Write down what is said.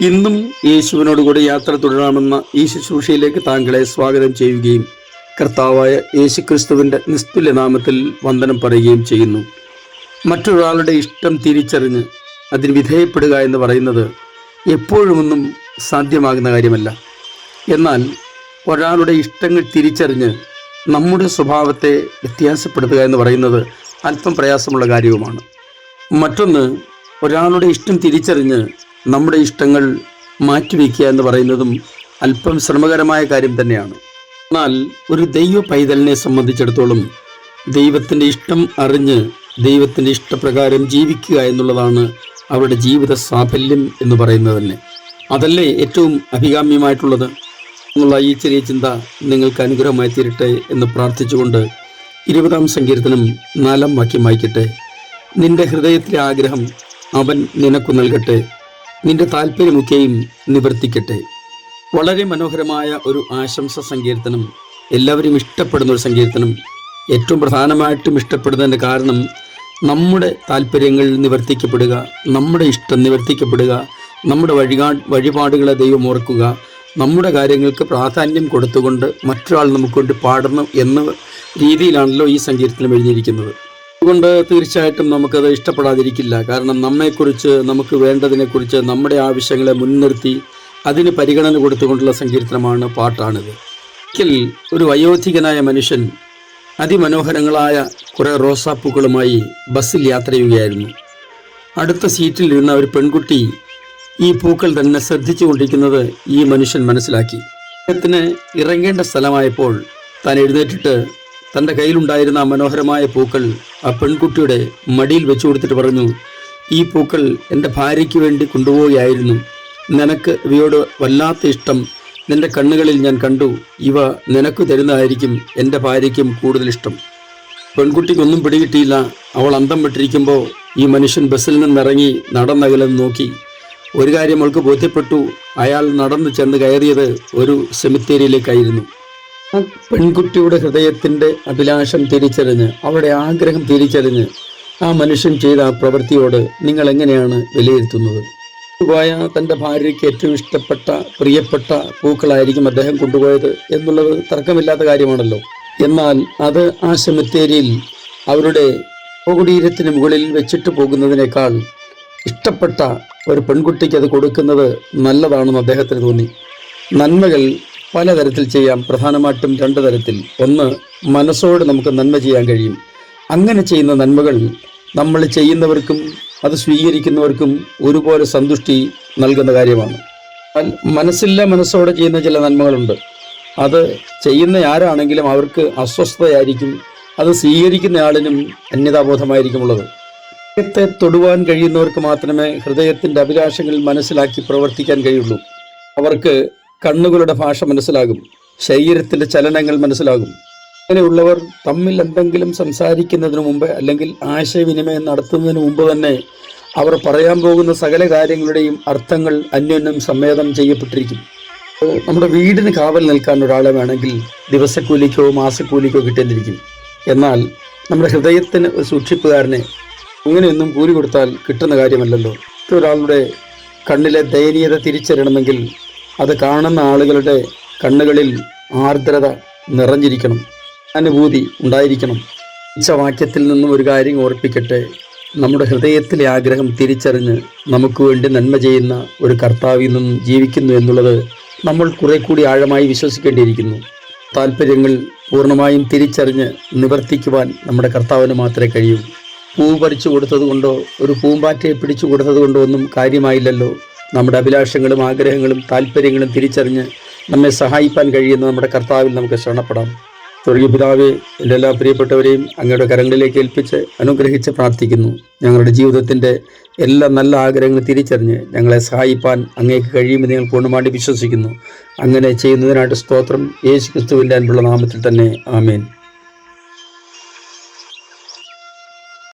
ഇന്നും യേശുവിനോട് കൂടി യാത്ര തുടരാമെന്ന ഈ ശുശ്രൂഷയിലേക്ക് താങ്കളെ സ്വാഗതം ചെയ്യുകയും കർത്താവായ യേശു ക്രിസ്തുവിന്റെ നിസ്തുല്യ നാമത്തിൽ വന്ദനം പറയുകയും ചെയ്യുന്നു. മറ്റൊരാളുടെ ഇഷ്ടം തിരിച്ചറിഞ്ഞ് അതിന് വിധേയപ്പെടുക എന്ന് പറയുന്നത് എപ്പോഴുമൊന്നും സാധ്യമാകുന്ന കാര്യമല്ല. എന്നാൽ ഒരാളുടെ ഇഷ്ടങ്ങൾ തിരിച്ചറിഞ്ഞ് നമ്മുടെ സ്വഭാവത്തെ വ്യത്യാസപ്പെടുത്തുക എന്ന് പറയുന്നത് അല്പം പ്രയാസമുള്ള കാര്യവുമാണ്. മറ്റൊന്ന് ഒരാളുടെ ഇഷ്ടം തിരിച്ചറിഞ്ഞ് നമ്മുടെ ഇഷ്ടങ്ങൾ മാറ്റിവെക്കുക എന്ന് പറയുന്നതും അല്പം ശ്രമകരമായ കാര്യം തന്നെയാണ്. എന്നാൽ ഒരു ദൈവ പൈതലിനെ സംബന്ധിച്ചിടത്തോളം ദൈവത്തിന്റെ ഇഷ്ടം അറിഞ്ഞ് ദൈവത്തിന്റെ ഇഷ്ടപ്രകാരം ജീവിക്കുക എന്നുള്ളതാണ് അവരുടെ ജീവിത സാഫല്യം എന്ന് പറയുന്നത് തന്നെ. അതല്ലേ ഏറ്റവും അഭികാമ്യമായിട്ടുള്ളത്? എന്നുള്ള ഈ ചെറിയ ചിന്ത നിങ്ങൾക്ക് അനുഗ്രഹമായി തീരട്ടെ എന്ന് പ്രാർത്ഥിച്ചുകൊണ്ട് ഇരുപതാം സങ്കീർത്തനം നാലാം വാക്യം വായിക്കട്ടെ. നിന്റെ ഹൃദയത്തിലെ ആഗ്രഹം അവൻ നിനക്കു നൽകട്ടെ. നിന്റെ താല്പര്യമൊക്കെയും നിവർത്തിക്കട്ടെ. വളരെ മനോഹരമായ ഒരു ആശംസ സങ്കീർത്തനം എല്ലാവരും ഇഷ്ടപ്പെടുന്ന ഒരു സങ്കീർത്തനം ഏറ്റവും പ്രധാനമായിട്ടും ഇഷ്ടപ്പെടുന്നതിന്റെ കാരണം നമ്മുടെ താല്പര്യങ്ങൾ നിവർത്തിക്കപ്പെടുക നമ്മുടെ ഇഷ്ടം നിവർത്തിക്കപ്പെടുക നമ്മുടെ വഴികാ വഴിപാടുകളെ ദൈവം ഓർക്കുക നമ്മുടെ കാര്യങ്ങൾക്ക് പ്രാധാന്യം കൊടുത്തുകൊണ്ട് മറ്റൊരാൾ നമുക്ക് പാടണം എന്ന രീതിയിലാണല്ലോ ഈ സങ്കീർത്തനം എഴുതിയിരിക്കുന്നത്. അതുകൊണ്ട് തീർച്ചയായിട്ടും നമുക്കത് ഇഷ്ടപ്പെടാതിരിക്കില്ല. കാരണം നമ്മെക്കുറിച്ച് നമുക്ക് വേണ്ടതിനെക്കുറിച്ച് നമ്മുടെ ആവശ്യങ്ങളെ മുൻനിർത്തി അതിന് പരിഗണന കൊടുത്തുകൊണ്ടുള്ള സങ്കീർത്തനമാണ് പാട്ടാണിത്. ഒരിക്കൽ ഒരു വയോധികനായ മനുഷ്യൻ അതിമനോഹരങ്ങളായ കുറേ റോസാപ്പൂക്കളുമായി ബസ്സിൽ യാത്ര ചെയ്യുകയായിരുന്നു അടുത്ത സീറ്റിൽ ഇരുന്ന ഒരു പെൺകുട്ടി ഈ പൂക്കൾ തന്നെ ശ്രദ്ധിച്ചുകൊണ്ടിരിക്കുന്നത് ഈ മനുഷ്യൻ മനസ്സിലാക്കി. അദ്ദേഹത്തിന് ഇറങ്ങേണ്ട സ്ഥലമായപ്പോൾ താൻ എഴുന്നേറ്റിട്ട് തന്റെ കയ്യിലുണ്ടായിരുന്ന മനോഹരമായ പൂക്കൾ ആ പെൺകുട്ടിയുടെ മടിയിൽ വെച്ചു കൊടുത്തിട്ട് പറഞ്ഞു ഈ പൂക്കൾ എന്റെ ഭാര്യയ്ക്ക് വേണ്ടി കൊണ്ടുപോവുകയായിരുന്നു. നിനക്ക് ഇവയോട് വല്ലാത്ത ഇഷ്ടം. നിന്റെ കണ്ണുകളിൽ ഞാൻ കണ്ടു. ഇവ നിനക്ക് തരുന്നതായിരിക്കും എന്റെ ഭാര്യയ്ക്കും കൂടുതൽ ഇഷ്ടം. പെൺകുട്ടിക്കൊന്നും പിടികിട്ടിയില്ല. അവൾ അന്തം വിട്ടിരിക്കുമ്പോൾ ഈ മനുഷ്യൻ ബസ്സിൽ നിന്നിറങ്ങി നടന്നകലെന്ന് നോക്കി. ഒരു കാര്യം അവൾക്ക് ബോധ്യപ്പെട്ടു. അയാൾ നടന്നു ചെന്ന് കയറിയത് ഒരു സെമിത്തേരിയിലേക്കായിരുന്നു പെൺകുട്ടിയുടെ ഹൃദയത്തിന്റെ അഭിലാഷം തിരിച്ചറിഞ്ഞ് അവളുടെ ആഗ്രഹം തിരിച്ചറിഞ്ഞ് ആ മനുഷ്യൻ ചെയ്ത ആ പ്രവൃത്തിയോട് നിങ്ങൾ എങ്ങനെയാണ് വിലയിരുത്തുന്നത്? പോയ തന്റെ ഭാര്യയ്ക്ക് ഏറ്റവും ഇഷ്ടപ്പെട്ട പ്രിയപ്പെട്ട പൂക്കളായിരിക്കും അദ്ദേഹം കൊണ്ടുപോയത് എന്നുള്ളത് തർക്കമില്ലാത്ത കാര്യമാണല്ലോ. എന്നാൽ അത് ആ സെമിത്തേരിയിൽ അവരുടെ കുടീരത്തിന് മുകളിൽ വെച്ചിട്ട് പോകുന്നതിനേക്കാൾ ഇഷ്ടപ്പെട്ട ഒരു പെൺകുട്ടിക്ക് അത് കൊടുക്കുന്നത് നല്ലതാണെന്ന് അദ്ദേഹത്തിന് തോന്നി. നന്മകൾ പലതരത്തിൽ ചെയ്യാം. പ്രധാനമായിട്ടും രണ്ട് തരത്തിൽ. ഒന്ന് മനസ്സോട് നമുക്ക് നന്മ ചെയ്യാൻ കഴിയും. അങ്ങനെ ചെയ്യുന്ന നന്മകൾ നമ്മൾ ചെയ്യുന്നവർക്കും അത് സ്വീകരിക്കുന്നവർക്കും ഒരുപോലെ സന്തുഷ്ടി നൽകുന്ന കാര്യമാണ്. മനസ്സില്ല മനസ്സോടെ ചെയ്യുന്ന ചില നന്മകളുണ്ട്. അത് ചെയ്യുന്ന ആരാണെങ്കിലും അവർക്ക് അസ്വസ്ഥതയായിരിക്കും. അത് സ്വീകരിക്കുന്ന ആളിനും അന്യതാബോധമായിരിക്കും ഉള്ളത്. ഹൃദയത്തെ തൊടുവാൻ കഴിയുന്നവർക്ക് മാത്രമേ ഹൃദയത്തിന്റെ അഭിലാഷങ്ങൾ മനസ്സിലാക്കി പ്രവർത്തിക്കാൻ കഴിയുള്ളൂ. അവർക്ക് കണ്ണുകളുടെ ഭാഷ മനസ്സിലാകും. ശരീരത്തിന്റെ ചലനങ്ങൾ മനസ്സിലാകും. അങ്ങനെയുള്ളവർ തമ്മിൽ എന്തെങ്കിലും സംസാരിക്കുന്നതിന് മുമ്പ് അല്ലെങ്കിൽ ആശയവിനിമയം നടത്തുന്നതിന് മുമ്പ് തന്നെ അവർ പറയാൻ പോകുന്ന സകല കാര്യങ്ങളുടെയും അർത്ഥങ്ങൾ അന്യോന്യം സംവേദനം ചെയ്യപ്പെട്ടിരിക്കും. നമ്മുടെ വീടിന് കാവൽ നിൽക്കാൻ ഒരാളെ വേണമെങ്കിൽ ദിവസക്കൂലിക്കോ മാസക്കൂലിക്കോ കിട്ടേണ്ടിരിക്കും എന്നാൽ നമ്മുടെ ഹൃദയത്തിന് ഒരു സൂക്ഷിപ്പുകാരനെ അങ്ങനെയൊന്നും കൂലി കൊടുത്താൽ കിട്ടുന്ന കാര്യമല്ലല്ലോ. ഒരാളുടെ കണ്ണിലെ ദയനീയത തിരിച്ചറിയണമെങ്കിൽ അത് കാണുന്ന ആളുകളുടെ കണ്ണുകളിൽ ആർദ്രത നിറഞ്ഞിരിക്കണം. അനുഭൂതി ഉണ്ടായിരിക്കണം. വാക്യത്തിൽ നിന്നും ഒരു കാര്യം ഓർപ്പിക്കട്ടെ. നമ്മുടെ ഹൃദയത്തിലെ ആഗ്രഹം തിരിച്ചറിഞ്ഞ് നമുക്ക് വേണ്ടി നന്മ ചെയ്യുന്ന ഒരു കർത്താവിൽ നിന്നും ജീവിക്കുന്നു എന്നുള്ളത് നമ്മൾ കുറെ കൂടി ആഴമായി വിശ്വസിക്കേണ്ടിയിരിക്കുന്നു. താല്പര്യങ്ങൾ പൂർണമായും തിരിച്ചറിഞ്ഞ് നിവർത്തിക്കുവാൻ നമ്മുടെ കർത്താവിന് മാത്രമേ കഴിയൂ. പൂ പറിച്ചു കൊടുത്തത് കൊണ്ടോ ഒരു പൂമ്പാറ്റയെ പിടിച്ചു കൊടുത്തത് കൊണ്ടോ ഒന്നും കാര്യമായില്ലല്ലോ. നമ്മുടെ അഭിലാഷങ്ങളും ആഗ്രഹങ്ങളും താല്പര്യങ്ങളും തിരിച്ചറിഞ്ഞ് നമ്മെ സഹായിക്കാൻ കഴിയുന്ന നമ്മുടെ കർത്താവിൽ നമുക്ക് ശരണപ്പെടാം. സ്വർഗീയ പിതാവെ എന്റെ എല്ലാ പ്രിയപ്പെട്ടവരെയും അങ്ങയുടെ കരങ്ങളിലേക്ക് ഏൽപ്പിച്ച് അനുഗ്രഹിച്ച് പ്രാർത്ഥിക്കുന്നു. ഞങ്ങളുടെ ജീവിതത്തിന്റെ എല്ലാ നല്ല ആഗ്രഹങ്ങളും തിരിച്ചറിഞ്ഞ് ഞങ്ങളെ സഹായിപ്പാൻ അങ്ങേക്ക് കഴിയുമെന്ന് ഞങ്ങൾ പൂർണമായിട്ട് വിശ്വസിക്കുന്നു. അങ്ങനെ ചെയ്യുന്നതിനായിട്ട് സ്തോത്രം. യേശു ക്രിസ്തുവിന്റെ അൻപുള്ള നാമത്തിൽ തന്നെ. ആമേൻ.